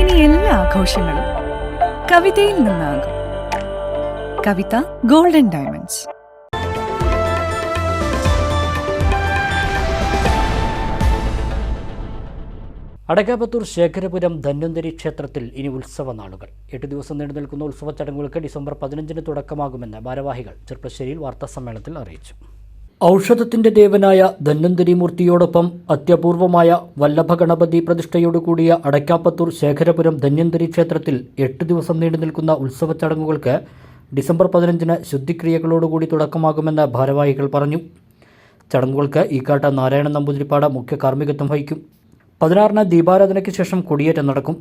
ഇനി എല്ലാ ആഘോഷങ്ങളും കവിതയിൽ നിന്നാകും. കവിത ഗോൾഡൻ ഡയമണ്ട്സ് അടക്കാപത്തൂർ ശേഖരപുരം ധന്വന്തരി ക്ഷേത്രത്തിൽ ഇനി ഉത്സവ നാളുകൾ. എട്ട് ദിവസം നീണ്ടു നിൽക്കുന്ന ഉത്സവ ചടങ്ങുകൾക്ക് ഡിസംബർ പതിനഞ്ചിന് തുടക്കമാകുമെന്ന് ഭാരവാഹികൾ ചെർപ്പശ്ശേരിയിൽ വാർത്താസമ്മേളനത്തിൽ അറിയിച്ചു. ഔഷധത്തിന്റെ ദേവനായ ധന്വന്തരി മൂർത്തിയോടൊപ്പം അത്യപൂർവമായ വല്ലഭ ഗണപതി പ്രതിഷ്ഠയോടുകൂടിയ അടയ്ക്കാപ്പത്തൂർ ശേഖരപുരം ധന്വന്തരി ക്ഷേത്രത്തിൽ എട്ട് ദിവസം നീണ്ടു നിൽക്കുന്ന ഉത്സവ ചടങ്ങുകൾക്ക് ഡിസംബർ പതിനഞ്ചിന് ശുദ്ധിക്രിയകളോടുകൂടി തുടക്കമാകുമെന്ന് ഭാരവാഹികൾ പറഞ്ഞു. ചടങ്ങുകൾക്ക് ഈക്കാട്ട നാരായണ നമ്പൂതിരിപ്പാട് മുഖ്യ കാർമ്മികത്വം വഹിക്കും. പതിനാറിന് ദീപാരാധനയ്ക്ക് ശേഷം കൊടിയേറ്റം നടക്കും.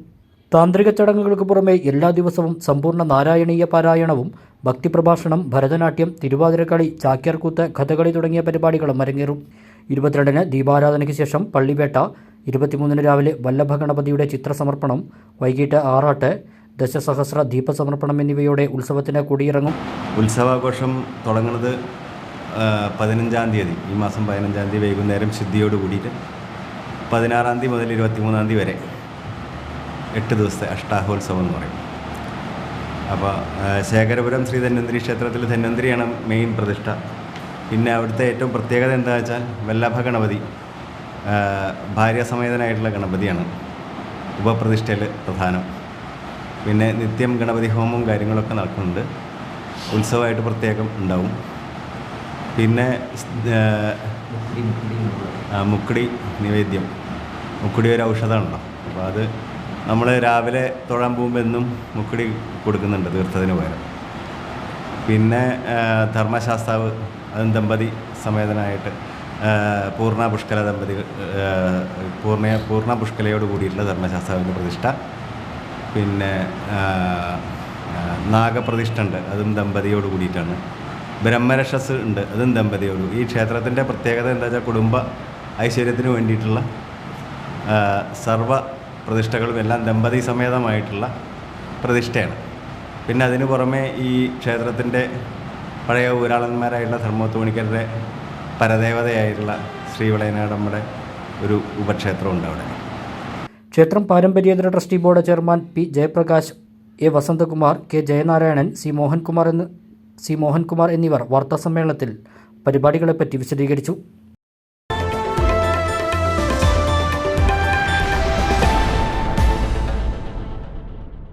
താന്ത്രിക ചടങ്ങുകൾക്ക് പുറമെ എല്ലാ ദിവസവും സമ്പൂർണ നാരായണീയ പാരായണവും ഭക്തിപ്രഭാഷണം ഭരതനാട്യം തിരുവാതിരക്കളി ചാക്യാർകൂത്ത് കഥകളി തുടങ്ങിയ പരിപാടികളും അരങ്ങേറും. ഇരുപത്തിരണ്ടിന് ദീപാരാധനയ്ക്ക് ശേഷം പള്ളിവേട്ട ഇരുപത്തിമൂന്നിന് രാവിലെ വല്ലഭഗണപതിയുടെ ചിത്രസമർപ്പണം വൈകിട്ട് ആറാട്ട് ദശസഹസ്ര ദീപസമർപ്പണം എന്നിവയോടെ ഉത്സവത്തിന് കൊടിയിറങ്ങും. ഉത്സവാഘോഷം തുടങ്ങുന്നത് പതിനഞ്ചാം തീയതി ഈ മാസം പതിനഞ്ചാം തീയതി വൈകുന്നേരം ശുദ്ധിയോട് കൂടിയിട്ട് പതിനാറാം തീയതി മുതൽ ഇരുപത്തിമൂന്നാം തീയതി വരെ. എട്ട് ദിവസത്തെ അഷ്ടാഹോത്സവം എന്ന് പറയും. അപ്പോൾ ശേഖരപുരം ശ്രീ ധന്വന്തിരി ക്ഷേത്രത്തിൽ ധന്വന്തിരിയാണ് മെയിൻ പ്രതിഷ്ഠ. പിന്നെ അവിടുത്തെ ഏറ്റവും പ്രത്യേകത എന്താ വെച്ചാൽ വല്ലഭ ഗണപതി ഭാര്യ ഭാര്യാസമേതനായിട്ടുള്ള ഗണപതിയാണ് ഉപപ്രതിഷ്ഠയിൽ പ്രധാനം. പിന്നെ നിത്യം ഗണപതി ഹോമവും കാര്യങ്ങളൊക്കെ നടക്കുന്നുണ്ട്. ഉത്സവമായിട്ട് പ്രത്യേകം ഉണ്ടാവും. പിന്നെ മുക്കടി നിവേദ്യം. മുക്കുടി ഒരു ഔഷധമാണല്ലോ. അപ്പോൾ അത് നമ്മൾ രാവിലെ തൊഴാൻ പോകുമ്പോൾ എന്നും മുക്കടി കൊടുക്കുന്നുണ്ട് തീർത്ഥത്തിന് പകരം. പിന്നെ ധർമ്മശാസ്താവ് ദമ്പതി സമേതനായിട്ട് പൂർണ പുഷ്കല ദമ്പതികൾ പൂർണ പൂർണ പുഷ്കലയോട് കൂടിയിട്ടുള്ള ധർമ്മശാസ്താവിന്റെ പ്രതിഷ്ഠ. പിന്നെ നാഗപ്രതിഷ്ഠ ഉണ്ട് അതും ദമ്പതിയോട് കൂടിയിട്ടാണ്. ബ്രഹ്മരക്ഷസ് ഉണ്ട് അതും ദമ്പതിയോട്. ഈ ക്ഷേത്രത്തിന്റെ പ്രത്യേകത എന്താ വെച്ചാൽ കുടുംബ ഐശ്വര്യത്തിന് വേണ്ടിയിട്ടുള്ള സർവ പ്രതിഷ്ഠകളും എല്ലാം ദമ്പതി സമേതമായിട്ടുള്ള പ്രതിഷ്ഠയാണ്. പിന്നെ അതിനു പുറമെ ഈ ക്ഷേത്രത്തിന്റെ പഴയ ഊരാളന്മാരായിട്ടുള്ള ധർമ്മത്തുമണിക്കരുടെ പരദേവതയായിട്ടുള്ള ശ്രീവിളയനാടമ്മയുടെ ഒരു ഉപക്ഷേത്രമുണ്ട് അവിടെ. ക്ഷേത്രം പാരമ്പര്യേതര trustee board chairman P Jayaprakash A Vasanthakumar K Jayanarayanan C Mohankumar എന്ന് സി മോഹൻകുമാർ എന്നിവർ വാർത്താസമ്മേളനത്തിൽ പരിപാടികളെപ്പറ്റി വിശദീകരിച്ചു.